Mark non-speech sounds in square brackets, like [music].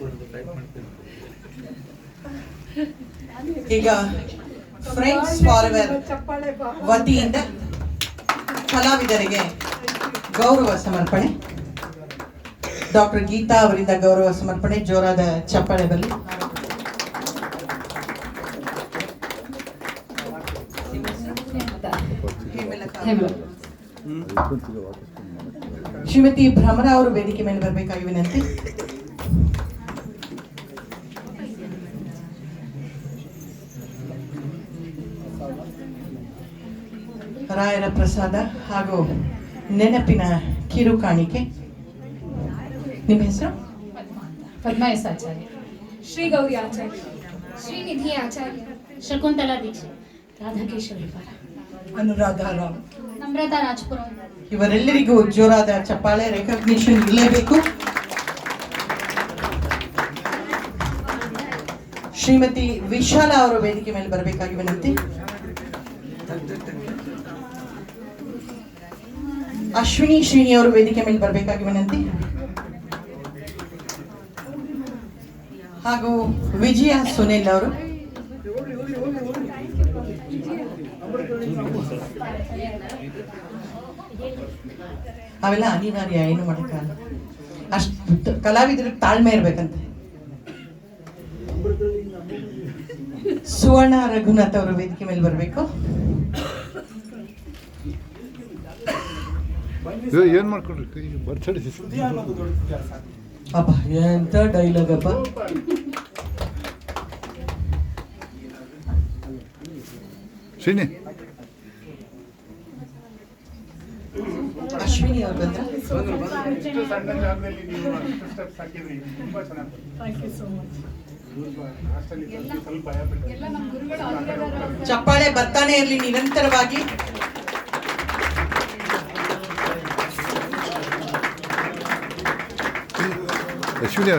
[laughs] ಈಗ ಫ್ರೆಂಡ್ಸ್ ಫಾರ್ಎವರ್ ವತಿಯಿಂದ ಕಲಾವಿದರಿಗೆ ಗೌರವ ಸಮರ್ಪಣೆ. ಡಾಕ್ಟರ್ ಗೀತಾ ಅವರಿಂದ ಗೌರವ ಸಮರ್ಪಣೆ ಜೋರಾದ ಚಪ್ಪಾಳೆ ಬರಲಿ ಶ್ರೀಮತಿ ಭ್ರಮರ ಅವರು ವೇದಿಕೆ ಮೇಲೆ ಬರಬೇಕಾಗಿ ವಿನಂತಿ. ರಾಯರ ಪ್ರಸಾದ ಹಾಗೂ ನೆನಪಿನ ಕಿರು ಕಾಣಿಕೆ ನಿಮ್ಮ ಹೆಸರು? ಪದ್ಮ ಎಸ್ ಆಚಾರ್ಯ. ಶ್ರೀ ಗೌರಿ ಆಚಾರ್ಯ ಶ್ರೀನಿಧಿ ಆಚಾರ್ಯ. ಶಕುಂತಲಾ ದೀಕ್ಷಿತ್ ರಾಧಾಕೇಶ್ವರಿ ಅನುರಾಧ ರಾವ್ ನಮ್ರತಾ ರಾಜ್ಪುರ. ಇವರೆಲ್ಲರಿಗೂ ಜೋರಾದ ಚಪ್ಪಾಳೆ ರೆಕಗ್ನಿಷನ್ ಇರಲೇಬೇಕು. ಶ್ರೀಮತಿ ವಿಶಾಲ ಅವರು ವೇದಿಕೆ ಮೇಲೆ ಬರಬೇಕಾಗಿ ವಿನಂತಿ. ಅಶ್ವಿನಿ ಶ್ರೀನಿ ಅವರು ವೇದಿಕೆ ಮೇಲೆ ಬರಬೇಕಾಗಿ ವಿನಂತಿ. ಹಾಗೂ ವಿಜಯ ಸುನಿಲ್ ಅವರು. ಅವೆಲ್ಲ ಅನಿವಾರ್ಯ, ಏನು ಮಾಡೋಕ್ಕಾಗಲ್ಲ ಅಷ್ಟು ಕಲಾವಿದರಿಗೆ ತಾಳ್ಮೆ ಇರ್ಬೇಕಂತೆ. ಸುವರ್ಣ ರಘುನಾಥ್ ಅವರು ವೇದಿಕೆ ಮೇಲೆ ಬರಬೇಕು. ಏನ್ ಮಾಡ್ಕೊಂಡ್ರಿ ಕೈ ಬರ್ಚಡಿ ಅಪ್ಪ ಎಂತ ಡೈಲಾಗ್ ಅಪ್ಪ? ಶ್ರೀನಿ. ಅಶ್ವಿನಿ ಅವ್ರು ಬಂದ್ರ ಚಪ್ಪಾಳೆ ಬರ್ತಾನೆ ಇರಲಿ ನೀವು ಅಶ್ವಿನಿ ಅವ್ರೆ